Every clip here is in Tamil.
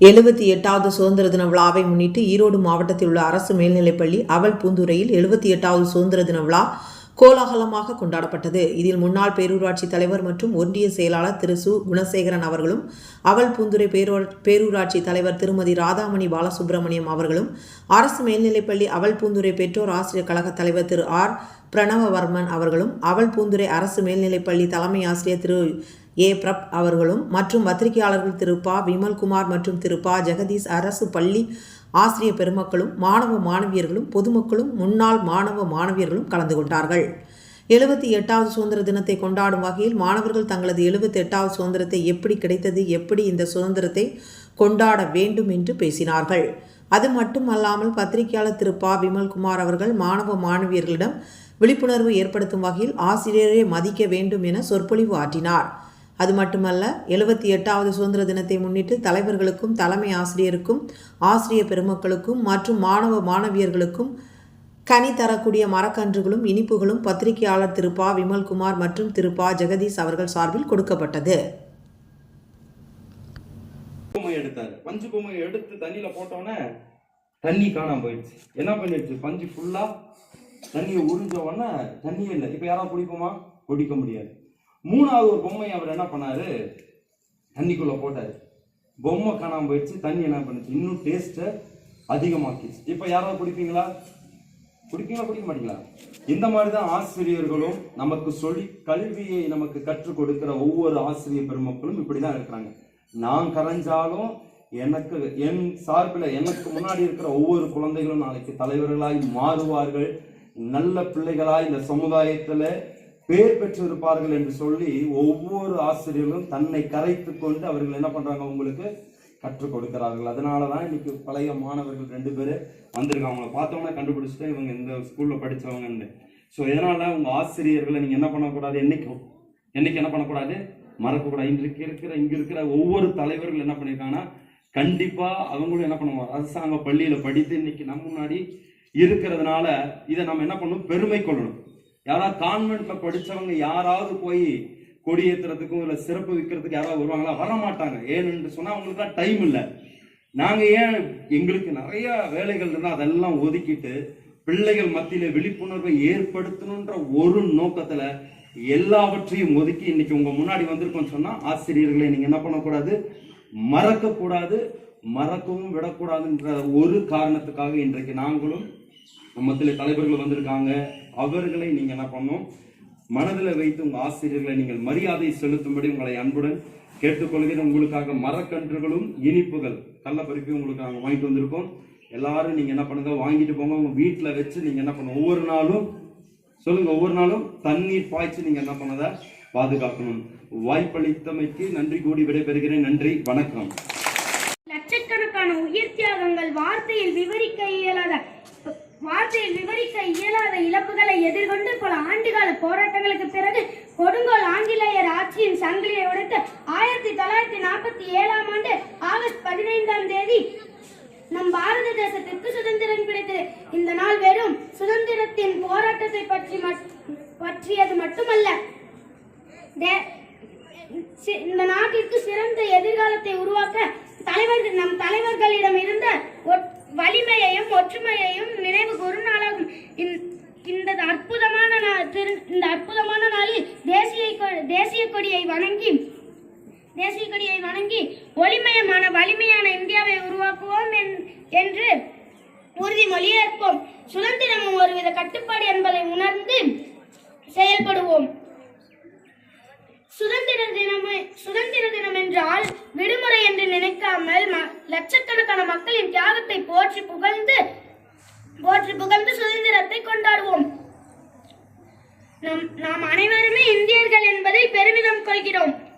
எழுபத்தி எட்டாவது சுதந்திர தின விழாவை முன்னிட்டு ஈரோடு மாவட்டத்தில் உள்ள அரசு மேல்நிலைப்பள்ளி அவல் பூந்துரையில் எழுபத்தி எட்டாவது சுதந்திர தின விழா கோலாகலமாக கொண்டாடப்பட்டது. இதில் முன்னாள் பேரூராட்சி தலைவர் மற்றும் ஒன்றிய செயலாளர் திரு. சு. குணசேகரன் அவர்களும் அவல் பூந்துரை பேரூர் பேரூராட்சி தலைவர் திருமதி ராதாமணி பாலசுப்ரமணியம் அவர்களும் அரசு மேல்நிலைப்பள்ளி அவல் பூந்துரை பெற்றோர் ஆசிரியர் கழக தலைவர் திரு. ஆர். பிரணவவர்மன் அவர்களும் அவல் பூந்துரை அரசு மேல்நிலைப்பள்ளி தலைமை ஆசிரியர் திரு. ஏ. பிரப் அவர்களும் மற்றும் பத்திரிகையாளர்கள் திரு. பா. விமல்குமார் மற்றும் திரு. பா. ஜெகதீஷ் அரசு பள்ளி ஆசிரியர் பெருமக்களும் மாணவ மாணவியர்களும் பொதுமக்களும் முன்னாள் மாணவ மாணவியர்களும் கலந்து கொண்டார்கள். எழுபத்தி எட்டாவது சுதந்திர தினத்தை கொண்டாடும் வகையில் மாணவர்கள் தங்களது எழுபத்தி எட்டாவது சுதந்திரத்தை எப்படி கிடைத்தது எப்படி இந்த சுதந்திரத்தை கொண்டாட வேண்டும் என்று பேசினார்கள். அது மட்டுமல்லாமல் பத்திரிகையாளர் திரு. பா. விமல்குமார் அவர்கள் மாணவ மாணவியர்களிடம் விழிப்புணர்வு ஏற்படுத்தும் வகையில் ஆசிரியரை மதிக்க வேண்டும் என சொற்பொழிவு ஆற்றினார். அது மட்டுமல்ல எழுபத்தி எட்டாவது சுதந்திர தினத்தை முன்னிட்டு தலைவர்களுக்கும் தலைமை ஆசிரியருக்கும் ஆசிரியர் பெருமக்களுக்கும் மற்றும் மாணவ மாணவியர்களுக்கும் கனி தரக்கூடிய மரக்கன்றுகளும் இனிப்புகளும் பத்திரிகையாளர் திரு பா. விமல்குமார் மற்றும் திரு பா. ஜெகதீஷ் அவர்கள் சார்பில் கொடுக்கப்பட்டது. எடுத்தாரு. பஞ்சு பொம்மை எடுத்து தண்ணியில போட்டோன்னே தண்ணி காணாம போயிடுச்சு. என்ன பண்ணிடுச்சு? பஞ்சு ஃபுல்லா தண்ணியை உறிஞ்ச உடனே தண்ணியே இல்லை. இப்ப யாராவது குடிப்போமா குடிக்க முடியாது. மூணாவது ஒரு பொம்மை அவர் என்ன பண்ணாரு? தண்ணிக்குள்ள போட்டாரு. பொம்மை காணாமல் போயிடுச்சு தண்ணி என்ன பண்ணுச்சு? இன்னும் டேஸ்ட்டை அதிகமாக்கிச்சு இப்போ யாராவது குடிப்பீங்களா? குடிப்பீங்களா குடிக்க மாட்டீங்களா? இந்த மாதிரி தான் ஆசிரியர்களும் நமக்கு சொல்லி கல்வியை நமக்கு கற்றுக் கொடுக்கிற ஒவ்வொரு ஆசிரியர் பெருமக்களும் இப்படி தான் இருக்கிறாங்க. நான் கரைஞ்சாலும் எனக்கு என் சார்பில் எனக்கு முன்னாடி இருக்கிற ஒவ்வொரு குழந்தைகளும் நாளைக்கு தலைவர்களாய் மாறுவார்கள். நல்ல பிள்ளைகளாய் இந்த சமுதாயத்தில் பேர் பெற்றிருப்பார்கள் என்று சொல்லி ஒவ்வொரு ஆசிரியர்களும் தன்னை கரைத்து கொண்டு அவர்கள் என்ன பண்றாங்க உங்களுக்கு கற்றுக் கொடுக்கிறார்கள். அதனாலதான் இன்னைக்கு பழைய மாணவர்கள் ரெண்டு பேர் வந்திருக்காங்க. அவங்கள பார்த்தோம்னா கண்டுபிடிச்சிட்டு இவங்க இந்த ஸ்கூல்ல படித்தவங்கன்னு ஸோ இதனால உங்க ஆசிரியர்களை நீங்க என்ன பண்ணக்கூடாது? என்னைக்கும் என்னைக்கு என்ன பண்ணக்கூடாது? மறக்கக்கூடாது. இன்றைக்கு இருக்கிற இங்க இருக்கிற ஒவ்வொரு தலைவர்கள் என்ன பண்ணியிருக்காங்கன்னா கண்டிப்பா அவங்களும் என்ன பண்ணுவாங்க? அரசாங்க பள்ளியில படித்து இன்னைக்கு நம்ம முன்னாடி இருக்கிறதுனால இதை நம்ம என்ன பண்ணணும்? பெருமை கொள்ளணும். யாராவது கான்வென்ட்ல படிச்சவங்க யாராவது போய் கொடியேத்துறதுக்கும் இல்ல சிறப்பு விற்கிறதுக்கு யாராவது வருவாங்களா? வர மாட்டாங்க ஏன்னு சொன்னா அவங்களுக்கு டைம் இல்லை. நாங்க ஏன் எங்களுக்கு நிறைய வேலைகள் இருந்தால் அதெல்லாம் ஒதுக்கிட்டு பிள்ளைகள் மத்தியில விழிப்புணர்வை ஏற்படுத்தணுன்ற ஒரு நோக்கத்துல எல்லாவற்றையும் ஒதுக்கி இன்னைக்கு உங்க முன்னாடி வந்திருக்கோம் சொன்னா ஆசிரியர்களை நீங்க என்ன பண்ணக்கூடாது? மறக்க கூடாது மறக்கவும் விடக்கூடாதுன்ற ஒரு காரணத்துக்காக இன்றைக்கு நாங்களும் மத்தியில தலைவர்கள் வந்திருக்காங்க. அவர்களை நீங்க என்ன பண்ணணும்? மனதில் வைத்து உங்கள் ஆசிரியர்களை நீங்கள் மரியாதை செலுத்தும்படி உங்களை அன்புடன் கேட்டுக்கொள்கிறேன் உங்களுக்காக மரக்கன்றுகளும் இனிப்புகள் கள்ளப்பருப்பி உங்களுக்கு நாங்கள் வாங்கிட்டு வந்திருக்கோம். எல்லாரும் நீங்க என்ன பண்ணுங்க? வாங்கிட்டு போங்க. உங்க வீட்டில் வச்சு நீங்க என்ன பண்ணுங்க ஒவ்வொரு நாளும் சொல்லுங்க ஒவ்வொரு நாளும் தண்ணீர் பாய்ச்சி நீங்க என்ன பண்ணதை பாதுகாக்கணும். வாய்ப்பளித்தமைக்கு நன்றி கூடி விடைபெறுகிறேன். நன்றி வணக்கம். லட்சக்கணக்கான உயிர் தியாகங்கள் வார்த்தையில் விவரிக்க இயலாத வார்த்தையில் விவரிக்க இயலாத இழப்புகளை எதிர்கொண்டு பல ஆண்டுகால போராட்டங்களுக்கு பிறகு கொடுங்கோல் ஆங்கிலேயர் ஆட்சியின் சங்கிலியை உடைத்து ஆயிரத்தி தொள்ளாயிரத்தி நாற்பத்தி ஏழாம் ஆண்டு ஆகஸ்ட் பதினைந்தாம் தேதி நம் பாரத தேசத்திற்கு சுதந்திரம் கிடைத்தது இந்த நாள் வெறும் சுதந்திரத்தின் போராட்டத்தை பற்றி மட்- பற்றியது மட்டுமல்ல. தே- சி- இந்த நாட்டிற்கு சிறந்த எதிர்காலத்தை உருவாக்க தலைவர்கள் நம் தலைவர்களிடம் இருந்த வலிமையையும் ஒற்றுமையையும் நினைவு கூறும் நாளாகும். இந்த- இந்த அற்புதமான திரு- இந்த அற்புதமான நாளில் தேசிய கொ- தேசிய கொடியை வணங்கி தேசிய கொடியை வணங்கி ஒளிமயமான வலிமையான இந்தியாவை உருவாக்குவோம் என்- என்று உறுதிமொழி ஏற்போம் சுதந்திரமும் ஒருவித கட்டுப்பாடு என்பதை உணர்ந்து செயல்படுவோம். சுதந்திர தினம் சுதந்திர தினம் என்றால் விடுமுறை என்று நினைக்காமல் ம- லட்சக்கணக்கான மக்களின் தியாகத்தை போற்றி புகழ்ந்து போற்றி புகழ்ந்து சுதந்திரத்தை கொண்டாடுவோம். நம் நாம் அனைவருமே இந்தியர்கள் என்பதை பெருமிதம் கொள்கிறோம்.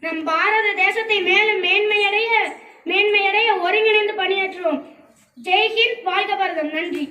நம் பாரத தேசத்தை மேலும் மேன்மையடைய மேன்மையடைய ஒருங்கிணைந்து பணியாற்றுவோம். ஜெய்ஹிந்த் வாழ்க பாரதம். நன்றி.